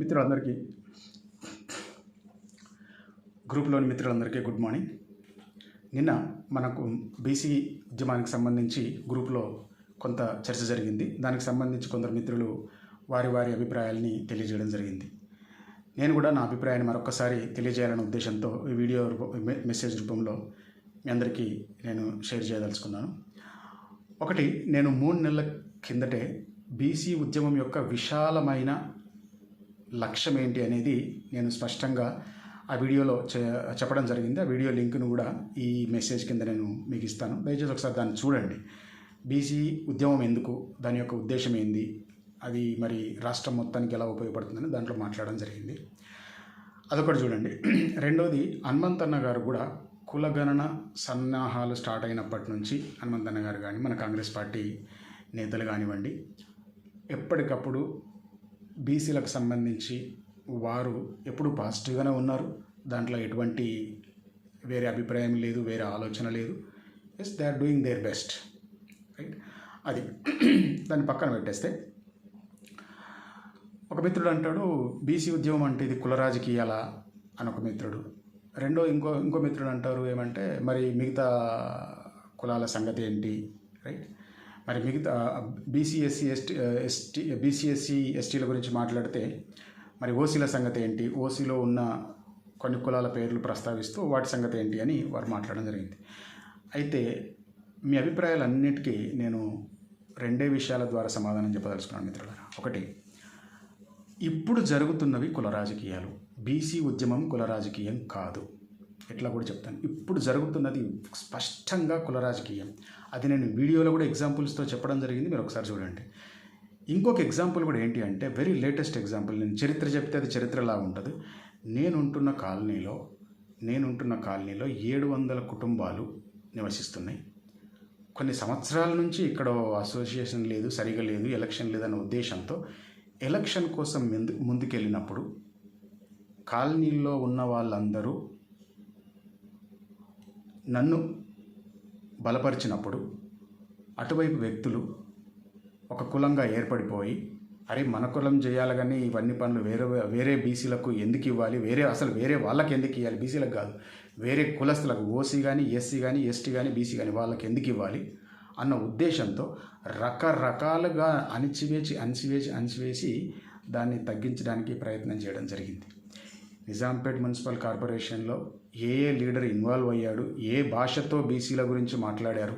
మిత్రులందరికీ గ్రూప్లోని మిత్రులందరికీ good morning. నిన్న మనకు బీసీ ఉద్యమానికి సంబంధించి గ్రూప్లో కొంత చర్చ జరిగింది. దానికి సంబంధించి కొందరు మిత్రులు వారి వారి అభిప్రాయాల్ని తెలియజేయడం జరిగింది. నేను కూడా నా అభిప్రాయాన్ని మరొకసారి తెలియజేయాలనే ఉద్దేశంతో ఈ వీడియో మెసేజ్ రూపంలో మీ అందరికీ నేను షేర్ చేయదలుచుకున్నాను. ఒకటి నేను మూడు నెలల కిందటే బీసీ ఉద్యమం యొక్క విశాలమైన లక్ష్యం ఏంటి అనేది నేను స్పష్టంగా ఆ వీడియోలో చెప్పడం జరిగింది. ఆ వీడియో లింక్ను కూడా ఈ మెసేజ్ కింద నేను మీకు ఇస్తాను. దయచేసి ఒకసారి దాన్ని చూడండి. బీసీ ఉద్యమం ఎందుకు? దాని యొక్క ఉద్దేశం ఏంది? అది మరి రాష్ట్రం మొత్తానికి ఎలా ఉపయోగపడుతుందని దాంట్లో మాట్లాడడం జరిగింది. అదొకటి చూడండి. రెండోది హనుమంతన్న గారు కూడా కులగణన సన్నాహాలు స్టార్ట్ అయినప్పటి నుంచి హనుమంతన్న గారు కానీ మన కాంగ్రెస్ పార్టీ నేతలు కానివ్వండి ఎప్పటికప్పుడు బీసీలకు సంబంధించి వారు ఎప్పుడు పాజిటివ్గానే ఉన్నారు. దాంట్లో ఎటువంటి వేరే అభిప్రాయం లేదు వేరే ఆలోచన లేదు. Yes they are doing their best right అది దాన్ని పక్కన పెట్టేస్తే ఒక మిత్రుడు అంటాడు బీసీ ఉద్యమం అంటే ఇది కుల రాజకీయాల? అని ఒక మిత్రుడు. రెండో ఇంకో ఇంకో మిత్రుడు అంటారు ఏమంటే మరి మిగతా కులాల సంగతి ఏంటి? రైట్ మరి మిగతా బీసీఎస్సీ ఎస్టీ ఎస్టీ బీసీఎస్సీ ఎస్టీల గురించి మాట్లాడితే మరి ఓసీల సంగతి ఏంటి? ఓసీలో ఉన్న కొన్ని కులాల పేర్లు ప్రస్తావిస్తూ వాటి సంగతి ఏంటి అని వారు మాట్లాడడం జరిగింది. అయితే మీ అభిప్రాయాలన్నిటికీ నేను రెండే విషయాల ద్వారా సమాధానం చెప్పదలుచుకున్నాను మిత్రులారా. ఒకటి ఇప్పుడు జరుగుతున్నవి కుల రాజకీయాలు. బీసీ ఉద్యమం కుల రాజకీయం కాదు. ఎట్లా కూడా చెప్తాను. ఇప్పుడు జరుగుతున్నది స్పష్టంగా కుల రాజకీయం. అది నేను వీడియోలో కూడా ఎగ్జాంపుల్స్తో చెప్పడం జరిగింది. మీరు ఒకసారి చూడండి. ఇంకొక ఎగ్జాంపుల్ కూడా ఏంటి అంటే వెరీ లేటెస్ట్ ఎగ్జాంపుల్ నేను చరిత్ర చెప్తే అది చరిత్రలా ఉంటుంది. నేనుంటున్న కాలనీలో నేనుంటున్న కాలనీలో ఏడు వందల కుటుంబాలు నివసిస్తున్నాయి. కొన్ని సంవత్సరాల నుంచి ఇక్కడ అసోసియేషన్ లేదు సరిగా లేదు ఎలక్షన్ లేదన్న ఉద్దేశంతో ఎలక్షన్ కోసం ముందు ముందుకెళ్ళినప్పుడు కాలనీల్లో ఉన్న వాళ్ళందరూ నన్ను బలపరిచినప్పుడు అటువైపు వ్యక్తులు ఒక కులంగా ఏర్పడిపోయి అరే మన కులం చేయాలి కానీ ఇవన్నీ పనులు వేరే వేరే బీసీలకు ఎందుకు ఇవ్వాలి? వేరే అసలు వేరే వాళ్ళకి ఎందుకు ఇవ్వాలి? బీసీలకు కాదు. వేరే కులస్తులకు ఓసీ కానీ ఎస్సీ కానీ ఎస్టీ కానీ బీసీ కానీ వాళ్ళకి ఎందుకు ఇవ్వాలి? అన్న ఉద్దేశంతో రకరకాలుగా అణిచివేచి అణిచివేసి అణిచివేసి దాన్ని తగ్గించడానికి ప్రయత్నం చేయడం జరిగింది. నిజాంపేట్ మున్సిపల్ కార్పొరేషన్లో ఏ ఏ లీడర్ ఇన్వాల్వ్ అయ్యాడు ఏ భాషతో బీసీల గురించి మాట్లాడారు?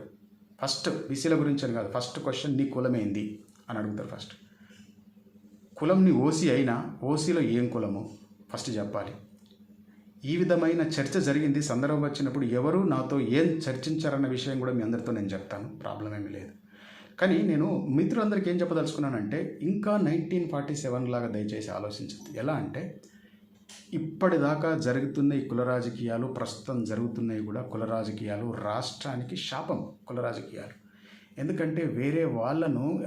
ఫస్ట్ బీసీల గురించి అని కాదు ఫస్ట్ క్వశ్చన్ నీ కులం ఏంది? అని అడుగుతారు ఫస్ట్. కులం నీ ఓసీ అయినా ఓసీలో ఏం కులము? ఫస్ట్ చెప్పాలి. ఈ విధమైన చర్చ జరిగింది సందర్భం వచ్చినప్పుడు ఎవరు నాతో ఏం చర్చించారన్న విషయం కూడా మీ అందరితో నేను చెప్తాను ప్రాబ్లం ఏమీ లేదు. కానీ నేను మిత్రులందరికీ ఏం చెప్పదలుచుకున్నానంటే ఇంకా నైన్టీన్ ఫార్టీ సెవెన్ లాగా దయచేసి ఆలోచించద్దు. ఎలా అంటే ఇప్పటిదాకా జరుగుతున్న ఈ కుల రాజకీయాలు ప్రస్తుతం జరుగుతున్నాయి కూడా కుల రాజకీయాలు రాష్ట్రానికి శాపం కుల రాజకీయాలు. ఎందుకంటే వేరే వాళ్ళను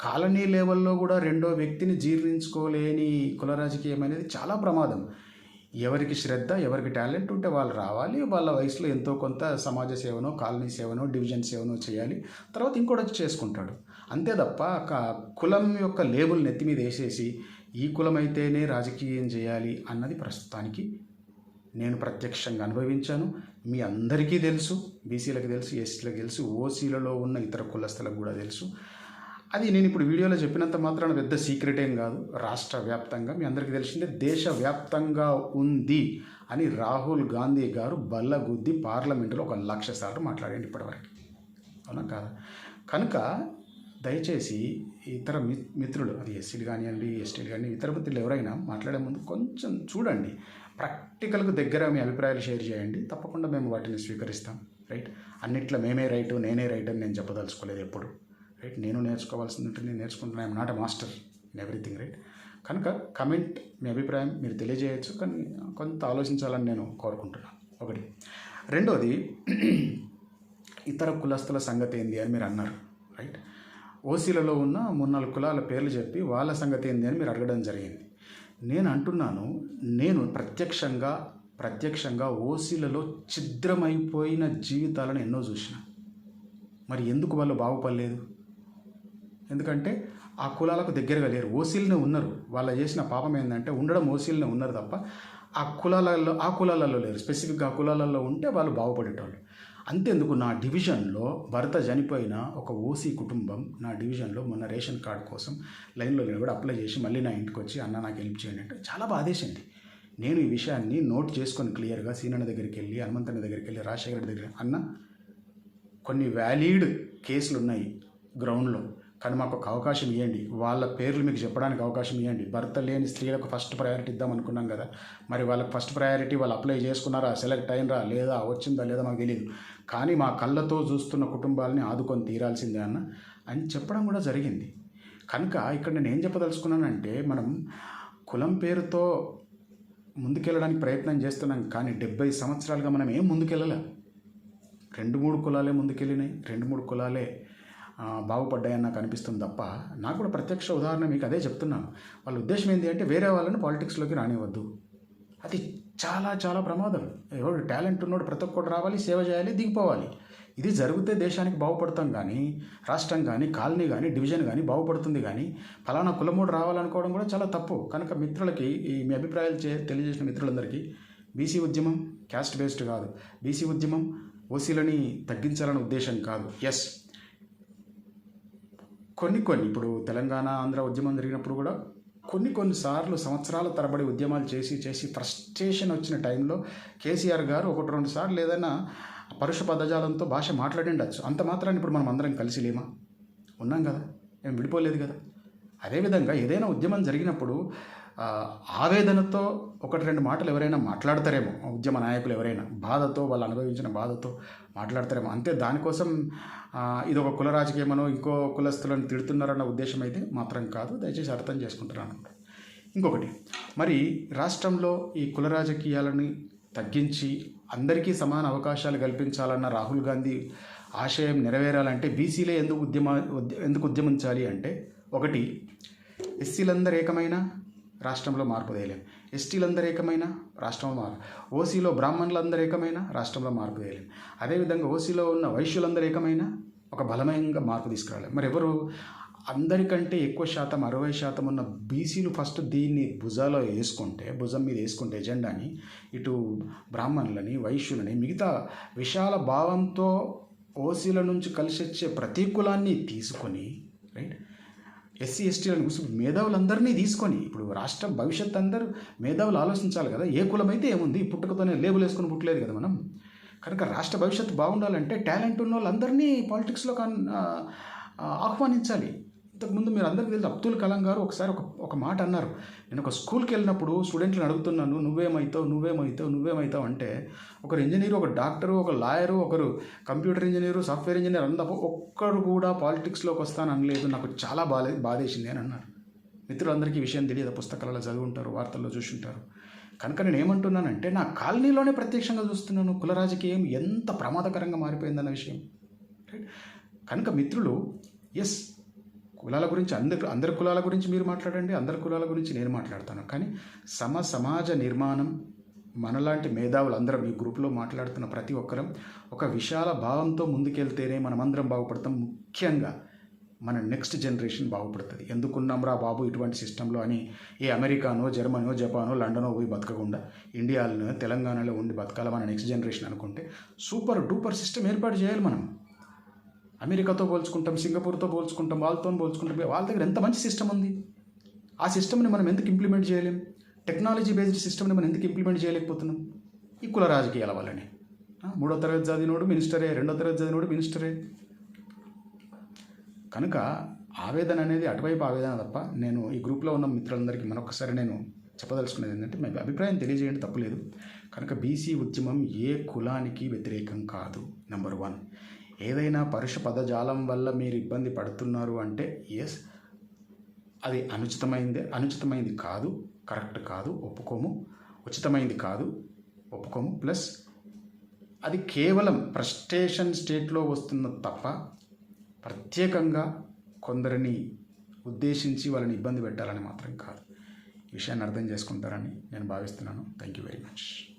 కాలనీ లెవెల్లో కూడా రెండో వ్యక్తిని జీర్ణించుకోలేని కుల రాజకీయం అనేది చాలా ప్రమాదం. ఎవరికి శ్రద్ధ ఎవరికి టాలెంట్ ఉంటే వాళ్ళు రావాలి. వాళ్ళ వయసులో ఎంతో కొంత సమాజ సేవనో కాలనీ సేవనో డివిజన్ సేవనో చేయాలి. తర్వాత ఇంకోటి చేసుకుంటాడు. అంతే తప్ప కులం యొక్క లేబుల్ నెత్తి మీద వేసేసి ఈ కులం అయితేనే రాజకీయం చేయాలి అన్నది ప్రస్తుతానికి నేను ప్రత్యక్షంగా అనుభవించాను. మీ అందరికీ తెలుసు బీసీలకు తెలుసు ఎస్సీలకు తెలుసు ఓసీలలో ఉన్న ఇతర కులస్తులకు కూడా తెలుసు. అది నేను ఇప్పుడు వీడియోలో చెప్పినంత మాత్రాన పెద్ద సీక్రెట్ ఏం కాదు. రాష్ట్ర వ్యాప్తంగా మీ అందరికీ తెలిసిందే దేశవ్యాప్తంగా ఉంది అని రాహుల్ గాంధీ గారు బల్లగుద్ది పార్లమెంటులో ఒక లక్ష సార్లు మాట్లాడండి ఇప్పటివరకు. అవునా కాదా? కనుక దయచేసి ఇతర మి మిత్రులు అది ఎస్సీలు కానివ్వండి ఎస్టీలు కానీ ఇతర మిత్రులు ఎవరైనా మాట్లాడే ముందు కొంచెం చూడండి. ప్రాక్టికల్కు దగ్గర మీ అభిప్రాయాలు షేర్ చేయండి. తప్పకుండా మేము వాటిని స్వీకరిస్తాం. రైట్? అన్నిట్లో మేమే రైటు నేనే రైట్ అని నేను చెప్పదలుచుకోలేదు ఎప్పుడు. రైట్? నేను నేర్చుకోవాల్సింది ఉంటుంది. నేను నేర్చుకుంటున్నా. I'm not master in everything right? కనుక కమెంట్ మీ అభిప్రాయం మీరు తెలియజేయచ్చు. కానీ కొంత ఆలోచించాలని నేను కోరుకుంటున్నాను ఒకటి. రెండోది ఇతర కులస్తుల సంగతి ఏంది అని మీరు అన్నారు రైట్? ఓసీలలో ఉన్న మూడు నాలుగు కులాల పేర్లు చెప్పి వాళ్ళ సంగతి ఏంది అని మీరు అడగడం జరిగింది. నేను అంటున్నాను నేను ప్రత్యక్షంగా ప్రత్యక్షంగా ఓసీలలో ఛిద్రమైపోయిన జీవితాలను ఎన్నో చూసిన. మరి ఎందుకు వాళ్ళు బాగుపడలేదు? ఎందుకంటే ఆ కులాలకు దగ్గరగా లేరు ఓసీలనే ఉన్నారు. వాళ్ళు చేసిన పాపం ఏంటంటే ఉండడం ఓసీలనే ఉన్నారు తప్ప ఆ కులాలలో ఆ కులాలలో లేరు. స్పెసిఫిక్గా ఆ కులాలలో ఉంటే వాళ్ళు బాగుపడేటోళ్ళు. అంతెందుకు నా డివిజన్లో భర్త చనిపోయిన ఒక ఓసీ కుటుంబం నా డివిజన్లో మొన్న రేషన్ కార్డు కోసం లైన్లో నిలబడి అప్లై చేసి మళ్ళీ నా ఇంటికి వచ్చి అన్న నాకు హెల్ప్ చేయండి అంటే చాలా బాధేసింది. నేను ఈ విషయాన్ని నోట్ చేసుకొని క్లియర్గా సీనన్న దగ్గరికి వెళ్ళి హనుమంతన్న దగ్గరికి వెళ్ళి రాజశేఖర దగ్గర అన్న కొన్ని వ్యాలీడ్ కేసులు ఉన్నాయి గ్రౌండ్లో. కానీ మాకు ఒక అవకాశం ఇవ్వండి వాళ్ళ పేర్లు మీకు చెప్పడానికి అవకాశం ఇవ్వండి భర్త లేని స్త్రీలకు ఫస్ట్ ప్రయారిటీ ఇద్దాం అనుకున్నాం కదా. మరి వాళ్ళకి ఫస్ట్ ప్రయారిటీ వాళ్ళు అప్లై చేసుకున్నారా? సెలెక్ట్ అయినరా? లేదా వచ్చిందా? లేదా మాకు తెలియదు కానీ మా కళ్ళతో చూస్తున్న కుటుంబాలని ఆదుకొని తీరాల్సిందే అన్న. అని చెప్పడం కూడా జరిగింది. కనుక ఇక్కడ నేను ఏం చెప్పదలుచుకున్నానంటే మనం కులం పేరుతో ముందుకెళ్ళడానికి ప్రయత్నం చేస్తున్నాం కానీ డెబ్బై సంవత్సరాలుగా మనం ఏం ముందుకెళ్ళలే? రెండు మూడు కులాలే ముందుకెళ్ళినాయి. రెండు మూడు కులాలే బాగుపడ్డాయని నాకు అనిపిస్తుంది తప్ప నాకు కూడా ప్రత్యక్ష ఉదాహరణ మీకు అదే చెప్తున్నాను. వాళ్ళ ఉద్దేశం ఏంటి అంటే వేరే వాళ్ళని పాలిటిక్స్లోకి రానివ్వద్దు. అది చాలా చాలా ప్రమాదం. ఎవడు టాలెంట్ ఉన్నోడు ప్రతి ఒక్కటి రావాలి సేవ చేయాలి దిగిపోవాలి. ఇది జరిగితే దేశానికి బాగుపడతాం కానీ రాష్ట్రం కానీ కాలనీ కానీ డివిజన్ కానీ బాగుపడుతుంది కానీ ఫలానా కులమూడు రావాలనుకోవడం కూడా చాలా తప్పు. కనుక మిత్రులకి ఈ మీ అభిప్రాయాలు చే తెలియజేసిన మిత్రులందరికీ బీసీ ఉద్యమం క్యాస్ట్ బేస్డ్ కాదు. బీసీ ఉద్యమం ఓసీలని తగ్గించాలనే ఉద్దేశం కాదు. ఎస్ కొన్ని కొన్ని ఇప్పుడు తెలంగాణ ఆంధ్ర ఉద్యమం జరిగినప్పుడు కూడా కొన్ని కొన్నిసార్లు సంవత్సరాల తరబడి ఉద్యమాలు చేసి చేసి ఫ్రస్ట్రేషన్ వచ్చిన టైంలో కేసీఆర్ గారు ఒకటి రెండు సార్లు ఏదైనా పరుష పదజాలంతో భాష మాట్లాడిండొచ్చు అంత మాత్రాన్ని ఇప్పుడు మనం అందరం కలిసి లేమా? ఉన్నాం కదా. ఏం విడిపోలేదు కదా. అదేవిధంగా ఏదైనా ఉద్యమం జరిగినప్పుడు ఆవేదనతో ఒకటి రెండు మాటలు ఎవరైనా మాట్లాడతారేమో ఉద్యమ నాయకులు ఎవరైనా బాధతో వాళ్ళు అనుభవించిన బాధతో మాట్లాడతారేమో. అంతే దానికోసం ఇది ఒక కుల రాజకీయమనో ఇంకో కులస్తులను తిడుతున్నారన్న ఉద్దేశం అయితే మాత్రం కాదు. దయచేసి అర్థం చేసుకుంటున్నాను. ఇంకొకటి మరి రాష్ట్రంలో ఈ కుల రాజకీయాలని తగ్గించి అందరికీ సమాన అవకాశాలు కల్పించాలన్న రాహుల్ గాంధీ ఆశయం నెరవేరాలంటే బీసీలే ఎందుకు ఉద్యమ ఉద్య- ఎందుకు ఉద్యమించాలి అంటే ఒకటి ఎస్సీలందరూ ఏకమైన రాష్ట్రంలో మార్పు తేయలేం ఎస్టీలందరూ ఏకమైన? రాష్ట్రంలో మార్పు. ఓసీలో బ్రాహ్మణులందరూ ఏకమైన? రాష్ట్రంలో మార్పు తేయలేం అదేవిధంగా ఓసీలో ఉన్న వైశ్యులందరూ ఏకమైన? ఒక బలమైన మార్పు తీసుకురాలేం మరి ఎవరు? అందరికంటే ఎక్కువ శాతం అరవై శాతం ఉన్న బీసీలు ఫస్ట్ దీన్ని భుజాలో వేసుకుంటే భుజం మీద వేసుకుంటే ఎజెండాని ఇటు బ్రాహ్మణులని వైశ్యులని మిగతా విశాల భావంతో ఓసీల నుంచి కలిసి వచ్చే ప్రతి కులాన్ని తీసుకొని రైట్? ఎస్సీ ఎస్టీలను కూర్చో మేధావులందరినీ తీసుకొని ఇప్పుడు రాష్ట్ర భవిష్యత్ అందరూ మేధావులు ఆలోచించాలి కదా ఏ కులమైతే ఏముంది పుట్టుకతోనే లేబుల్ వేసుకొని పుట్టలేదు కదా మనం? కనుక రాష్ట్ర భవిష్యత్తు బాగుండాలంటే టాలెంట్ ఉన్న వాళ్ళందరినీ పాలిటిక్స్లో ఆహ్వానించాలి. ఇంతకుముందు మీరు అందరికీ తెలుసు అబ్దుల్ కలాం గారు ఒకసారి ఒక ఒక మాట అన్నారు. నేను ఒక స్కూల్కి వెళ్ళినప్పుడు స్టూడెంట్లను అడుగుతున్నాను నువ్వేమవుతావు నువ్వేమవుతావు నువ్వేమవుతావు అంటే ఒకరు ఇంజనీరు ఒక డాక్టరు ఒక లాయరు ఒకరు కంప్యూటర్ ఇంజనీరు సాఫ్ట్వేర్ ఇంజనీర్ అందరూ ఒక్కరు కూడా పాలిటిక్స్లోకి వస్తాను అనలేదు నాకు చాలా బాధ బాధేసింది అని అన్నారు. మిత్రులందరికీ విషయం తెలియదు పుస్తకాలలో చదువుంటారు వార్తల్లో చూసుంటారు. కనుక నేను ఏమంటున్నానంటే నా కాలనీలోనే ప్రత్యక్షంగా చూస్తున్నాను కుల రాజకీయం ఎంత ప్రమాదకరంగా మారిపోయిందన్న విషయం. కనుక మిత్రులు ఎస్ కులాల గురించి అందరి అందరి కులాల గురించి మీరు మాట్లాడండి అందరి కులాల గురించి నేను మాట్లాడతాను. కానీ సమ సమాజ నిర్మాణం మనలాంటి మేధావులు అందరం ఈ గ్రూప్లో మాట్లాడుతున్న ప్రతి ఒక్కరం ఒక విశాల భావంతో ముందుకెళ్తేనే మనమందరం బాగుపడతాం. ముఖ్యంగా మన నెక్స్ట్ జనరేషన్ బాగుపడుతుంది. ఎందుకున్నాంరా బాబు ఇటువంటి సిస్టంలో అని ఏ అమెరికానో జర్మనో జపానో లండనో పోయి బతకకుండా ఇండియాలో తెలంగాణలో ఉండి బతకాల మన నెక్స్ట్ జనరేషన్ అనుకుంటే సూపర్ డూపర్ సిస్టమ్ ఏర్పాటు చేయాలి మనం. అమెరికాతో పోల్చుకుంటాం సింగపూర్తో పోల్చుకుంటాం వాళ్ళతో పోల్చుకుంటాం. వాళ్ళ దగ్గర ఎంత మంచి సిస్టమ్ ఉంది? ఆ సిస్టమ్ని మనం ఎందుకు ఇంప్లిమెంట్ చేయలేం? టెక్నాలజీ బేస్డ్ సిస్టమ్ని మనం ఎందుకు ఇంప్లిమెంట్ చేయలేకపోతున్నాం? ఈ కుల రాజకీయాల వల్లనే. మూడో తరగతి చదివినోడు మినిస్టరే రెండో తరగతి చదివినోడు మినిస్టరే కనుక ఆవేదన అనేది అటువైపు ఆవేదన తప్ప నేను ఈ గ్రూప్లో ఉన్న మిత్రులందరికీ మరొకసారి నేను చెప్పదలుచుకునేది ఏంటంటే మీ అభిప్రాయం తెలియజేయండి తప్పులేదు. కనుక బీసీ ఉద్యమం ఏ కులానికి వ్యతిరేకం కాదు నెంబర్ వన్ ఏదైనా పరుష పదజాలం వల్ల మీరు ఇబ్బంది పడుతున్నారు అంటే ఎస్ అది అనుచితమైంది అనుచితమైంది కాదు కరెక్ట్ కాదు ఒప్పుకోము. ఉచితమైంది కాదు ఒప్పుకోము. ప్లస్ అది కేవలం ఫ్రస్ట్రేషన్ స్టేట్లో వస్తున్న తప్ప ప్రత్యేకంగా కొందరిని ఉద్దేశించి వాళ్ళని ఇబ్బంది పెట్టాలని మాత్రం కాదు. ఈ విషయాన్ని అర్థం చేసుకుంటారని నేను భావిస్తున్నాను. Thank you very much